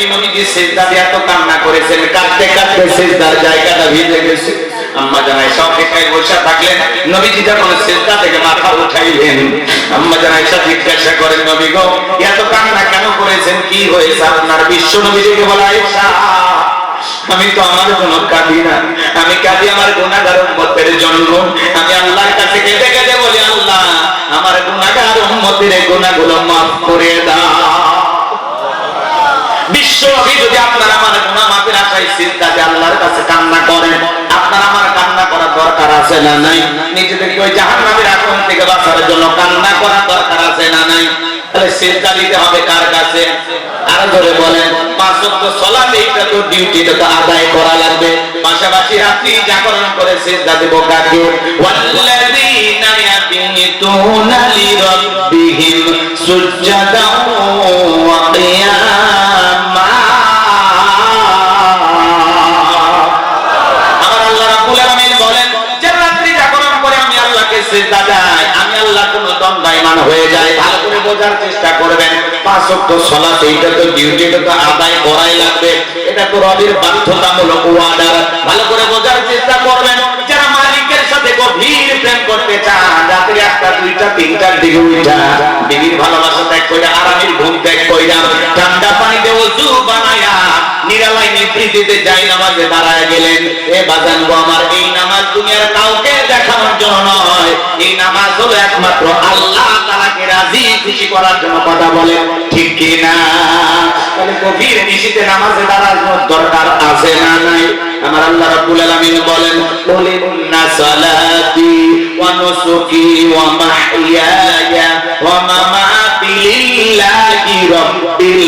কি নবীজি সেজদা দিয়ে এত কান্না করেছেন? কাঁদতে কাঁদতে সেজদার জায়গাটা ভিজে গেছে। আম্মা জানাই সব একাই বসে থাকলেন। নবীজি যখন সেজদা থেকে মাথা উঠাইলেন, আম্মা জানাই সব জিজ্ঞাসা করেন, নবী গো, এত কান্না কেন করেছেন? কি হয়েছে আপনার বিশ্ব নবীজিকে বলা আয়েশা আমি তো আমার জন্য কাঁদি না। আমি কাঁদি আমার গুণাগার উম্মতের জন্য। আমি আল্লাহর কাছে কেঁদে কেঁদে বলি, আল্লাহ, আমার গুণাগার উম্মতের গুণাগুলো মাফ করে দাও। বিশ্ব নবী যদি আপনার আমার গুনাহ মাফের আশায় চিন্তাতে আল্লাহর কাছে কান্না করেন, আপনার আমার কান্না করার দরকার আছে না নাই? নিজেদেরকে ওই জাহান্নামের আগুন থেকে বাঁচার জন্য কান্না করার দরকার আছে না নাই? তাহলে চিন্তা আরও এইটা তো আদায় করা লাগবে। পাশাপাশি চিন্তা সিজদা দেই আমি আল্লাহ কোন দণ্ডায়মান হয়ে যায় ভালো করে বোঝার চেষ্টা করবেন। ঠান্ডা পানিতে নিভৃতিতে যাই নামাজে দাঁড়ায় গেলেন। এ বাজান আমার এই নামাজ কাউকে দেখানোর জন্য এই নামাজ হলো একমাত্র আল্লাহ তাআলাকে রাজি, খুশি করার জন্য কথা বলে। ঠিক কি না? তাহলে গভীর নিশিতে নামাজে দাঁড়ানোর দরকার আছে না নাই? আমার আল্লাহ রাব্বুল আলামিন বলেন কুলিন্না সালাতি ওয়া নুসুকি ওয়া মাহইয়ায়া ওয়া মামাতি লিল্লাহি রাব্বিল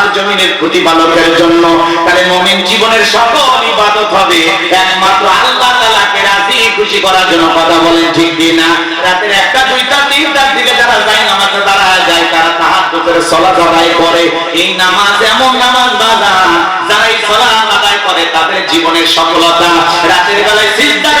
আসমান জমিনের প্রতিপালকের জন্য। তাহলে মুমিন জীবনের সকল ইবাদত হবে। একমাত্র আল্লাহ তাআলাকে রাজি, খুশি করার জন্য কথা বলেন, ঠিক কি না? রাতের একটা, দুইটা, তিনটার দিকে যারা যায়, নামাজে দাঁড়ায় যায়, তারা তাহাজ্জুদের সালাত আদায় করে। এই নামাজ এমন নামাজ বাজান যারা এই সালাত আদায় করে, তাদের জীবনের সফলতা। রাতের বেলায় সিজদার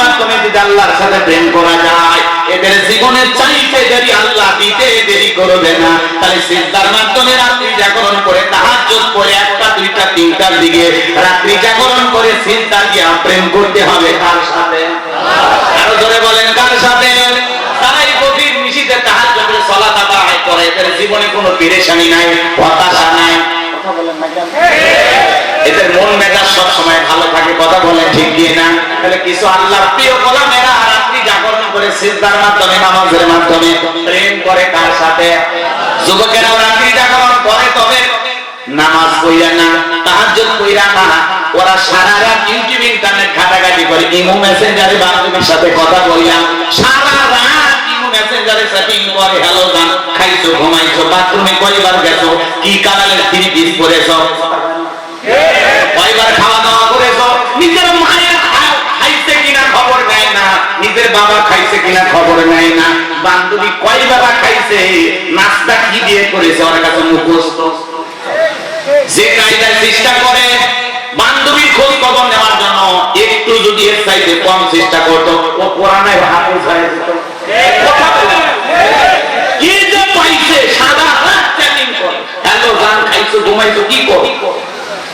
মাধ্যমে যদি আল্লাহর সাথে প্রেম করা যায়, এদের জীবনের চাইতে দেরি আল্লাহ দিতে দেরি করবে না, তাহলে সিজদার মাধ্যমে রাত্রি জাগরণ করে, তাহাজ্জুদ করে একটা, দুইটা, তিনটার দিকে রাত্রি জাগরণ করে চিন্তা দিয়া প্রেম করতে হবে কার সাথে? আরও ধরে বলেন, কার সাথে? তারাই গভীর নিশিতে তাহাজ্জুদের সালাত আদায় করে, এদের জীবনে কোনো পেরেশানি নাই, হতাশা নাই। কথা বলেন না কেন? এদের মন মেজাজ সব সময় ভালো থাকে, কথা বলে ঠিক কি না তাহলে কিছু আল্লাহর প্রিয় গোলামেরা রাত্রি জাগরণ করে সিজদার মাধ্যমে, নামাজের মাধ্যমে প্রেম করে কার সাথে। যুবকেরা রাত্রি জাগরণ করে তবে নামাজ পড়িয়া না, তাহাজ্জুদ পড়িয়া না। ওরা সারা রাত ইউটিউব, ইন্টারনেট ঘাটাঘাটি করে, ইমো মেসেঞ্জারে বান্ধবীর সাথে কথা বললাম সারা রাত মেসেঞ্জারে করে হ্যালো গান খাইছো, ঘুমাইছো, বাথরুমে কয়বার গেছো, কি কালারের থ্রি পিস পরেছো? কয়বার খাওয়া দাওয়া করেছ, নিজের মায়ের খাইছে কিনা খবর নেয় না, নিজের বাবা খাইছে কিনা খবর নেয় না, বান্ধবী কয় বাবা খাইছে, নাস্তা কি দিয়ে করেছে, ওর কাছে মুখস্থ। যে কায়দায় চেষ্টা করে বান্ধবীর খোঁজ খবর নেওয়ার জন্য একটু যদি এর চাইতে কম চেষ্টা করতো, ও কোরআনে হাফেজ হয়ে যেত কথা কি যে পাইছে সাদা রাত চ্যাটিং করে। হ্যালো, গান খাইছো, ঘুমাইছো, কি কর?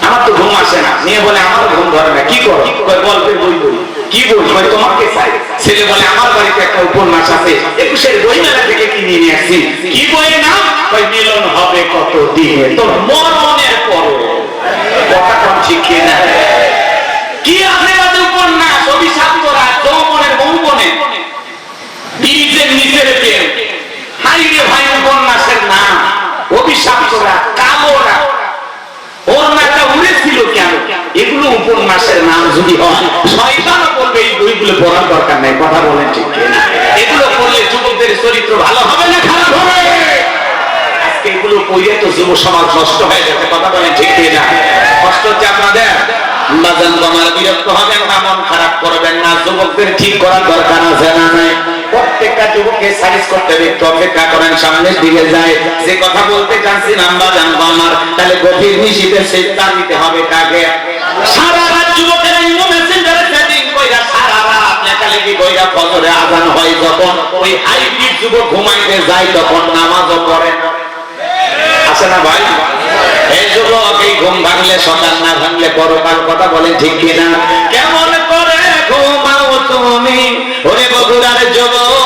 আমার ঘুম বলে ধরে না, কি করো? গল্পের বই কি বই তোমাকে চাই। ছেলে বলে, আমার বাড়িতে উপন্যাস আছে, একুশের বই মেলা থেকে কিনে নিয়ে আসছি। কি বইয়ের নাম? হবে কত তোর মরণের পর কথা কম ঠিক কি না কি আছে তাতে উপন্যাস অভিশাপ করা যৌবনের মৌবনে বীজের নিচের প্রেম হাই রে ভাই উপন্যাসের নাম অভিশাপ করা কালোরা ওর নাটা উড়েছিল কেন এগুলো উপন্যাসের নাম যদি হয় শয়তানও বলবে এই বইগুলো পড়ার দরকার নেই, কথা বলেন ঠিক এগুলো পড়লে যুবকদের চরিত্র ভালো হবে না খারাপ হবে? এগুলো কইলে তো যুব সমাজ নষ্ট হয়ে যাচ্ছে কথা বলেন ঠিক না কষ্ট হচ্ছে আপনাদের? বিরক্ত হবেন না, মন খারাপ করবেন না, যুবকদের ঠিক করার দরকার আছে না প্রত্যেকটা যুবককে সাইজ করতে হবে, একটু করেন, সামনের দিকে যায়। যে কথা বলতে চাচ্ছি নাম্বার জানব আমার তাহলে গভীর নিশীতে সেটা দিতে হবে কাকে সারা রাত যুবকেরা ইমো মেসেঞ্জারে সেটিং কইরা সারা রাত বইরা ফজরে আজান হয় যখন, ওই হাইব্রিড যুবক ঘুমাইতে যায় তখন নামাজও পড়ে। আছে না ভাই? এই যুবক এই ঘুম ভাঙলে, সকাল না ভাঙলে পরকাল কথা বলে ঠিক কিনা? কেমন করে ঘুমাও তুমি? ওরে বগুড়ার যুবক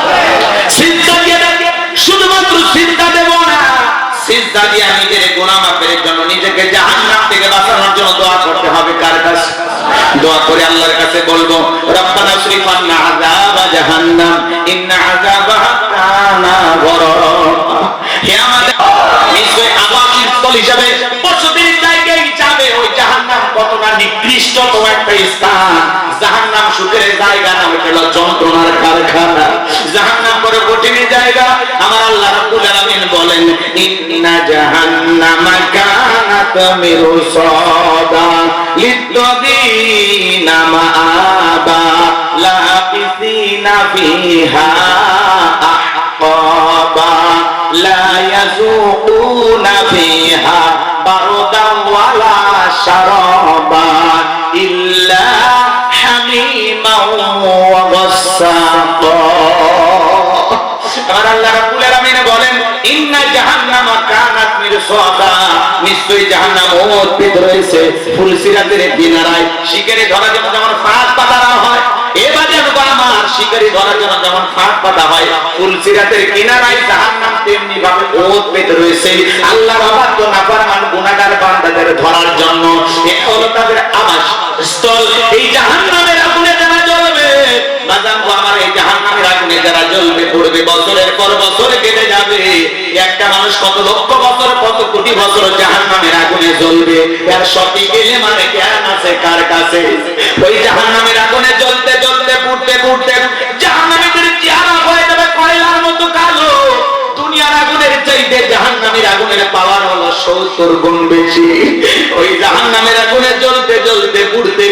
দোয়া করে আল্লাহর কাছে বলব, রব্বানা শরীফ আন্না আযাব জাহান্নাম, ইন্না আযাবাহা কানা গরারা। হে আমাদের নিশ্চয় আবাসিক স্থল হিসাবে বসতির জায়গায় যাবে ওই জাহান্নাম কতটা নিকৃষ্ট তো একটা স্থান। জাহান্নাম সুখের জায়গা না হলো যন্ত্রণার কারখানা। জাহান্নাম করে কঠিন জায়গা। আমার আল্লাহ রাব্বুল আলামিন বলেন, ইন্না জাহান্নামা কানাত মিরসাদা লিল্লাযিনা মাআবা লাবিসিনা ফিহা আহকাবা, লা ইয়াযুকুনা ফিহা বারদান ওয়ালা শারাবা, ইল্লা হামিমান ওয়া গাসসাকা আমার আল্লাহ রাব্বুল আলামিন বলেন, ইন্না জাহান্নামা নিশ্চয়ই জাহান্নাম অর্পিত রয়েছে। ফুলসিরাতের কিনারায় শিকারে ধরার জন্য যেমন ফাঁদ পাতা হয় এবারে যেমন ফাঁস পাতা হয় কিনারায় জাহান্নাম তেমনি রয়েছে। আল্লাহর অবাধ্য নাফরমান গুনাহগার বান্দাদের কত লক্ষ বছর, কত কোটি বছর জাহান্নামের আগুনে জ্বলবে? এর সঠিক মানে জ্ঞান আছে কার কাছে? ওই জাহান্নামের আগুনে জ্বলতে জ্বলতে, পুড়তে পুড়তে জাহান্নামীদের চেহারা হয়ে যাবে কয়লার মতো কালো। দুনিয়ার আগুনের পাওয়ার বেশি। ওই আগুনে জ্বলতে জ্বলতে, পুড়তে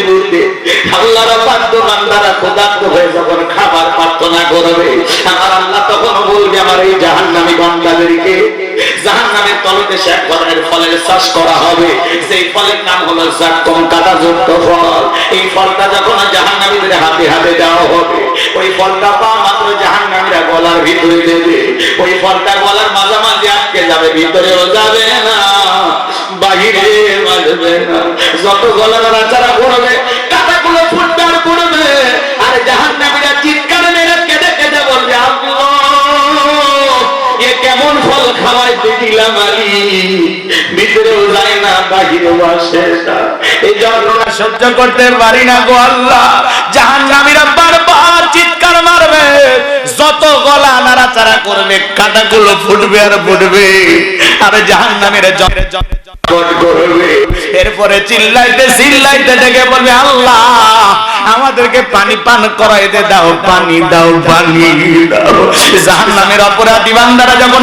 ক্ষুধার্ত হয়ে খাবার প্রার্থনা করবে আমার আল্লাহ তখন বলবে, আমার এই জাহান্নামী বান্দাদেরকে জাহান্নামের তলতে এক ধরনের ফলের চাষ করা হবে। সেই ফলের নাম হলো জাক্কম কাটা যুক্ত ফল। এই ফলটা যখন জাহান্নামীদের হাতে হাতে দেওয়া হবে, ওই ফলটা পা মাত্র জাহান্নামীরা গলার ভিতরে দেবে। ওই ফলটা গলার মাঝামাঝি আটকে যাবে, ভিতরেও যাবে না, বাহিরে বাজবে না। যত গলার রাচারা পড়বে কাটাগুলো ফুটবে আর পড়বে আর জাহান্নামীরা চিৎকার মেরে এ কেমন ফল খাওয়াইতে দিলাম আমি ভিতরেও যায় না, বাহিরেও আসে এই যন্ত্রণা সহ্য করতে পারি না গো আল্লাহ। জাহান্নামীরা বারবার চিৎকার মারবে। যত গলা নাড়াচাড়া করবে, কাটাগুলো ফুটবে আর ফুটবে। আর জাহান্নামীরা জলে জলে করবে। এরপরে চিল্লাইতে চিল্লাইতে ডেকে বলবে, আল্লাহ আমাদেরকে পানি পান করাইতে দাও পানি দাও পানি দাও। জাহান্নামের অপরাধী বান্দারা যখন